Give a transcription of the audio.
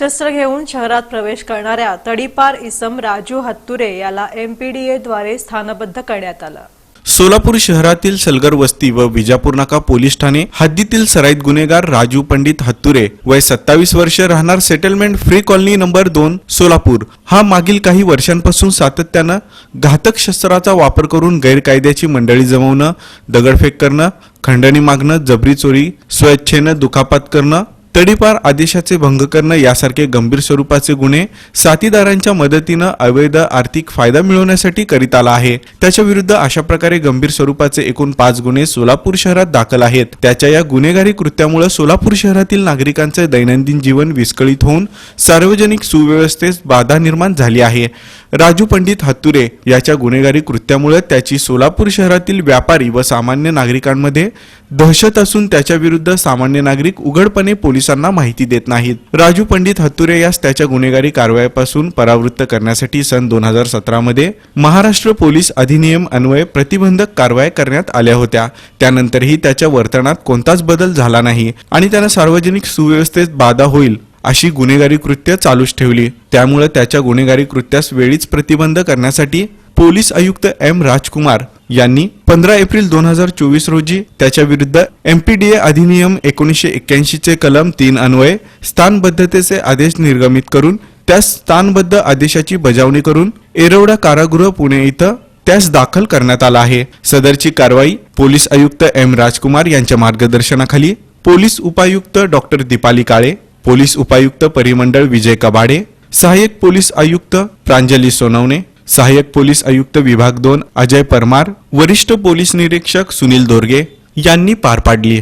शस्त्र घेऊन शहरात प्रवेश करणाऱ्या तडीपार इसम राजू हत्तुरे याला एमपीडीएद्वारे स्थानबद्ध करण्यात आलं. सोलापूर शहरातील सलगर वस्ती व विजापूर नाका पोलीस ठाणे हद्दीतील सराईत गुन्हेगार राजू पंडित हत्तुरे वय सत्तावीस वर्ष राहणार सेटलमेंट फ्री कॉलनी नंबर दोन सोलापूर. हा मागील काही वर्षांपासून सातत्यानं घातक शस्त्राचा वापर करून गैरकायद्याची मंडळी जमवणं दगडफेक करणं खंडणी मागणं जबरी चोरी स्वेच्छेनं दुखापात करणं तडीपार आदेशाचे भंग करणं यासारखे गंभीर स्वरूपाचे गुन्हे साथीदारांच्या मदतीनं अवैध आर्थिक फायदा मिळवण्यासाठी करीत आला आहे. त्याच्या विरुद्ध अशा प्रकारे गंभीर स्वरूपाचे एकूण पाच गुन्हे सोलापूर शहरात दाखल आहेत. त्याच्या या गुन्हेगारी कृत्यामुळे सोलापूर शहरातील नागरिकांचे दैनंदिन जीवन विस्कळीत होऊन सार्वजनिक सुव्यवस्थेस बाधा निर्माण झाली आहे. राजू पंडित हत्तुरे याच्या गुन्हेगारी कृत्यामुळे त्याची सोलापूर शहरातील व्यापारी व सामान्य नागरिकांमध्ये दहशत असून त्याच्या विरुद्ध सामान्य नागरिक उघडपणे पोलिसांना माहिती देत नाहीत. राजू पंडित हत्तुरे यास त्याच्या गुन्हेगारी कारवायापासून परावृत्त करण्यासाठी सन दोन हजार सतरामध्ये महाराष्ट्र पोलीस अधिनियम अन्वये प्रतिबंधक कारवाया करण्यात आल्या होत्या. त्यानंतरही त्याच्या वर्तनात कोणताच बदल झाला नाही आणि त्यानं सार्वजनिक सुव्यवस्थेत बाधा होईल अशी गुन्हेगारी कृत्य चालूच ठेवली. त्यामुळे त्याच्या गुन्हेगारी कृत्यास वेळीच प्रतिबंध करण्यासाठी पोलीस आयुक्त एम राजकुमार यांनी पंधरा एप्रिल दोन हजार चोवीस रोजी त्याच्या विरुद्ध एमपीडीए अधिनियम एकोणीसशे एक्क्याऐंशी चे कलम तीन अन्वये स्थानबद्धतेचे आदेश निर्गमित करून त्यास स्थानबद्ध आदेशाची बजावणी करून एरवडा कारागृह पुणे इथं त्यास दाखल करण्यात आला आहे. सदरची कारवाई पोलीस आयुक्त एम राजकुमार यांच्या मार्गदर्शनाखाली पोलीस उपायुक्त डॉक्टर दीपाली काळे पोलीस उपायुक्त परिमंडळ विजय कबाडे सहाय्यक पोलीस आयुक्त प्रांजली सोनवणे सहाय्यक पोलीस आयुक्त विभाग दोन अजय परमार वरिष्ठ पोलीस निरीक्षक सुनील दोरगे यांनी पार पाडली.